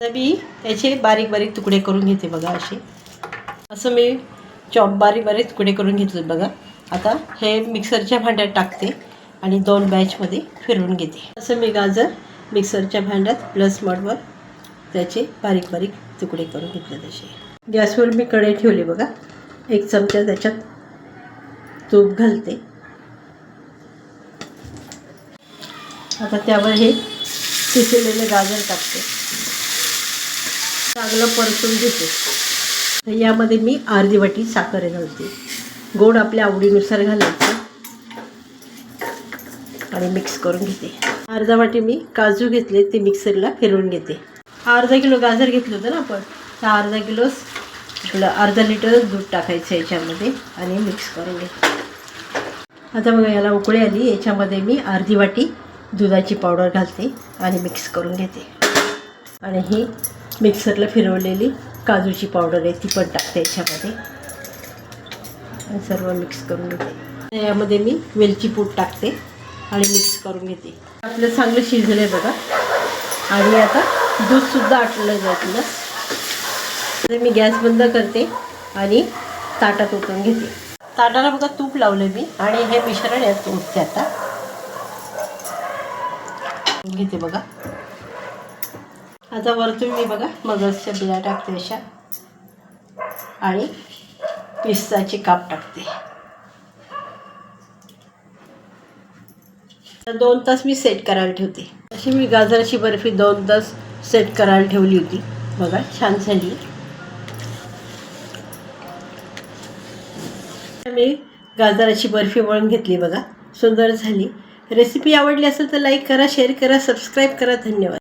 आता मी याचे बारीक बारीक तुकडे करून घेते बघा असे. असं मी चॉप बारीक बारीक तुकडे करून घेतले बघा. आता हे मिक्सरच्या भांड्यात टाकते आणि दोन बॅचमध्ये फिरवून घेते. असं मी गाजर मिक्सरच्या भांड्यात प्लस मडवर त्याचे बारीक बारीक तुकडे करून घेतले तसे गॅसवर मी कढई ठेवली बघा. एक चमचा त्याच्यात तूप घालते. आता त्यावर हे किसलेले गाजर टाकते. चांगलं परतून घेते. तर यामध्ये मी अर्धी वाटी साखर घालते. गोड आपल्या आवडीनुसार घालायचं. आणि मिक्स करून घेते. अर्धा वाटी मी काजू घेतले ते मिक्सरला फिरवून घेते. अर्धा किलो गाजर घेतलं होतं ना आपण तर अर्धा किलो अर्धा लिटर दूध टाकायचं याच्यामध्ये आणि मिक्स करून घेते. आता बघा याला उकळी आली. याच्यामध्ये मी अर्धी वाटी दुधाची पावडर घालते आणि मिक्स करून घेते. आणि ही मिक्सरला फिरवलेली काजूची पावडर आहे ती पण टाकते याच्यामध्ये. सर्व मिक्स करून घेते. यामध्ये मी वेलची पूड टाकते आणि मिक्स करून घेते. आपलं चांगलं शिजलं आहे बघा. आणि आता दूधसुद्धा आटलं जातं तर मी गॅस बंद करते आणि ताटात ओतून घेते. ताटाला बघा तूप लावलं मी आणि हे मिश्रण यात ओतते आता. घेते बघा. आता वरतून मी बघा मगजच्या बिया टाकते अशा. आणि पिस्ताची काप टाकते. तर दोन तास मी सेट करायला ठेवते. अशी मी गाजराची बर्फी दोन तास सेट करायला ठेवली होती. बघा छान झाली. मी गाजराची बर्फी वळून घेतली बघा सुंदर झाली. रेसिपी आवडली असेल तर लाईक करा शेअर करा सबस्क्राईब करा. धन्यवाद.